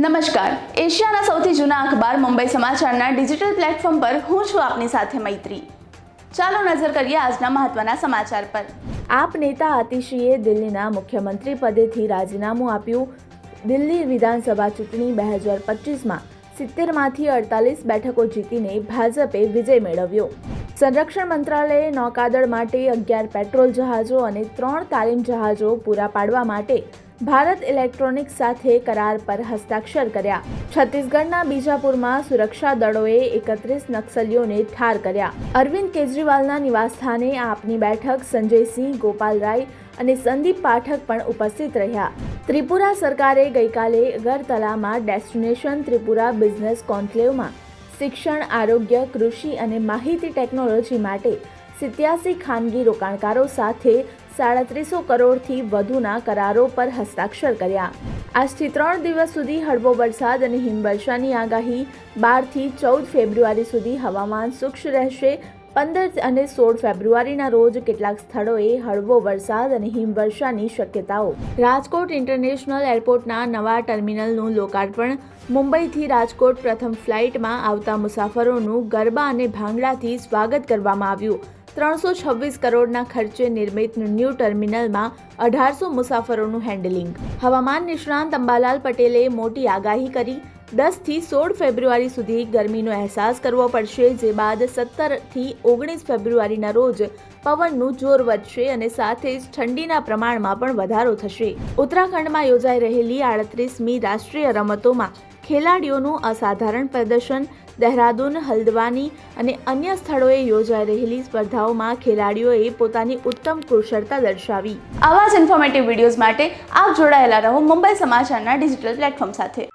નમસ્કાર. એશિયાના સૌથી જૂના અખબાર મુંબઈ સમાચારના ડિજિટલ પ્લેટફોર્મ પર હું છું આપની સાથે મૈત્રી. ચાલો નજર કરીએ આજના મહત્વના સમાચાર પર. આપ નેતા આતિશીએ દિલ્હીના મુખ્યમંત્રી પદેથી રાજીનામું આપ્યું. દિલ્હી વિધાનસભા ચૂંટણી બે હજાર પચીસમાં સિત્તેરમાંથી અડતાલીસ બેઠકો જીતીને ભાજપે વિજય મેળવ્યો. સંરક્ષણ મંત્રાલયે નૌકાદળ માટે અગિયાર પેટ્રોલ જહાજો અને ત્રણ તાલીમ જહાજો પૂરા પાડવા માટે ભારત ઇલેક્ટ્રોનિક્સ સાથે કરાર પર હસ્તાક્ષર કર્યા. છત્તીસગઢના બીજાપુરમાં સુરક્ષા દળોએ એકત્રીસ નક્સલીઓને ઠાર કર્યા. અરવિંદ કેજરીવાલના નિવાસસ્થાને આપની બેઠક સંજયસિંહ, ગોપાલ રાય અને સંદીપ પાઠક પણ ઉપસ્થિત રહ્યા. ત્રિપુરા સરકારે ગઈકાલે અગરતલામાં ડેસ્ટિનેશન ત્રિપુરા બિઝનેસ કોન્ક્લેવમાં શિક્ષણ, આરોગ્ય, કૃષિ અને માહિતી ટેકનોલોજી માટે સિત્યાસી ખાનગી રોકાણકારો સાથે સાડત્રીસો કરોડથી વધુના કરારો પર હસ્તાક્ષર કર્યા. આજથી ત્રણ દિવસ સુધી હળવો વરસાદ અને હિમવર્ષાની આગાહી બારથી ચૌદ ફેબ્રુઆરી સુધી હવામાન સૂક્ષ્મ રહેશે પંદર અને સોળ ફેબ્રુઆરીના રોજ કેટલાક સ્થળોએ હળવો વરસાદ અને હિમવર્ષાની શક્યતાઓ. રાજકોટ ઇન્ટરનેશનલ એરપોર્ટના નવા ટર્મિનલનું લોકાર્પણ. મુંબઈથી રાજકોટ પ્રથમ ફ્લાઇટમાં આવતા મુસાફરોનું ગરબા અને ભાંગડાથી સ્વાગત કરવામાં આવ્યું. ત્રણસો છવ્વીસ કરોડના ખર્ચે નિર્મિત ન્યૂ ટર્મિનલમાં અઢારસો મુસાફરોનું હેન્ડલિંગ. હવામાન નિષ્ણાંત અંબાલાલ પટેલે મોટી આગાહી કરી. દસથી સોળ ફેબ્રુઆરી સુધી ગરમીનો અહેસાસ કરવો પડશે, જે બાદ સત્તરથી ઓગણીસ ફેબ્રુઆરીના રોજ પવનનું જોર વધશે અને સાથે જ ઠંડીના પ્રમાણમાં પણ વધારો થશે. ઉત્તરાખંડમાં યોજાઈ રહેલી આડત્રીસમી રાષ્ટ્રીય રમતોમાં ખેલાડીઓનું અસાધારણ પ્રદર્શન, દહેરાદૂન, હલ્દવાની અને અન્ય સ્થળોએ યોજાઈ રહેલી સ્પર્ધાઓમાં ખેલાડીઓએ પોતાની ઉત્તમ કુશળતા દર્શાવી. આવા જ ઇન્ફોર્મેટિવ વિડીયોઝ માટે આપ જોડાયેલા રહો મુંબઈ સમાચારના ડિજિટલ પ્લેટફોર્મ સાથે.